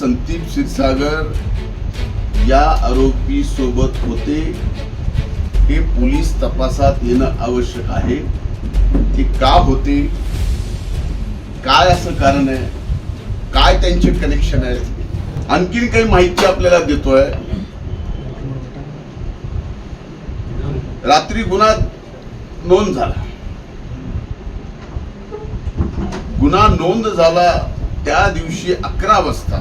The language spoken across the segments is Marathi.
संदीप क्षीरसागर या आरोपी सोबत होते. हे पोलीस तपासात येणं आवश्यक आहे. ते का होते? काय असं कारण आहे? काय त्यांचे कनेक्शन आहे आणखीन काही माहिती आपल्याला देतोय. रात्री गुन्हा नोंद झाला. गुन्हा नोंद झाला त्या दिवशी अकरा वाजता.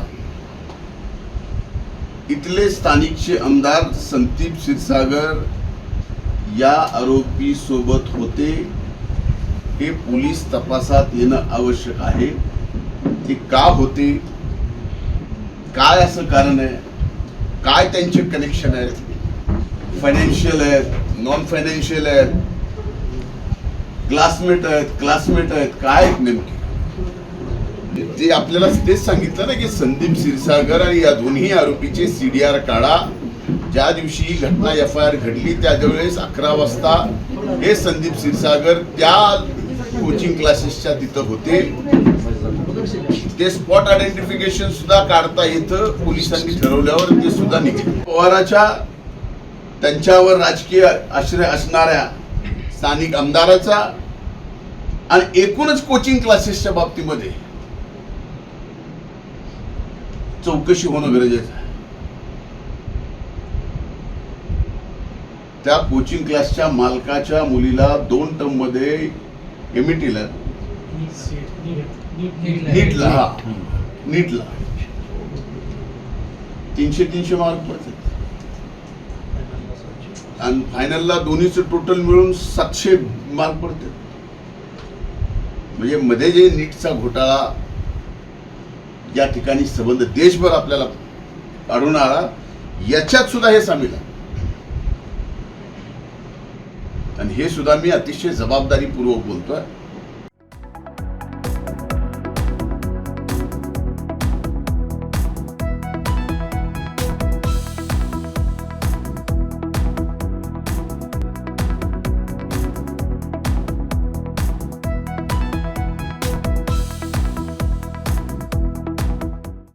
इथले स्थानिकचे आमदार संदीप क्षीरसागर या आरोपी सोबत होते. हे पोलीस तपासात येणं आवश्यक आहे. ते का होते? काय असं कारण आहे? काय त्यांचे कनेक्शन आहेत? फायनान्शियल आहेत नॉन फायनान्शियल आहेत? क्लासमेट आहेत क्लासमेट आहेत काय आहेत नेमके? ते आपल्याला तेच सांगितलं ना की संदीप क्षीरसागर आणि या दोन्ही आरोपीचे सीडीआर काढा. ज्या दिवशी ही घटना एफ आय आर घडली त्यावेळेस अकरा वाजता हे संदीप क्षीरसागर त्या कोचिंग क्लासेसच्या तिथं होते. ते स्पॉट आयडेंटिफिकेशन सुद्धा काढता येतं पोलिसांनी ठरवल्यावर ते सुद्धा निघेल. पवाराच्या त्यांच्यावर राजकीय आश्रय असणाऱ्या स्थानिक आमदाराचा आणि एकूणच कोचिंग क्लासेसच्या बाबतीमध्ये चौकशी होणं गरजेचं आहे. त्या कोचिंग क्लासच्या मालकाच्या मुलीला दोन टर्ममध्ये एमईटीला नीटला. हा नीटला. तीनशे तीनशे मार्क पडतात. आणि फायनलला दोन्हीचं टोटल मिळून सातशे मार्क पडतात. म्हणजे मध्ये जे नीटचा घोटाळा या ठिकाणी संबंध देशभर आपल्याला आढळून आला याच्यात सुद्धा हे सामील आहे. आणि हे सुद्धा मी अतिशय जबाबदारीपूर्वक बोलतोय.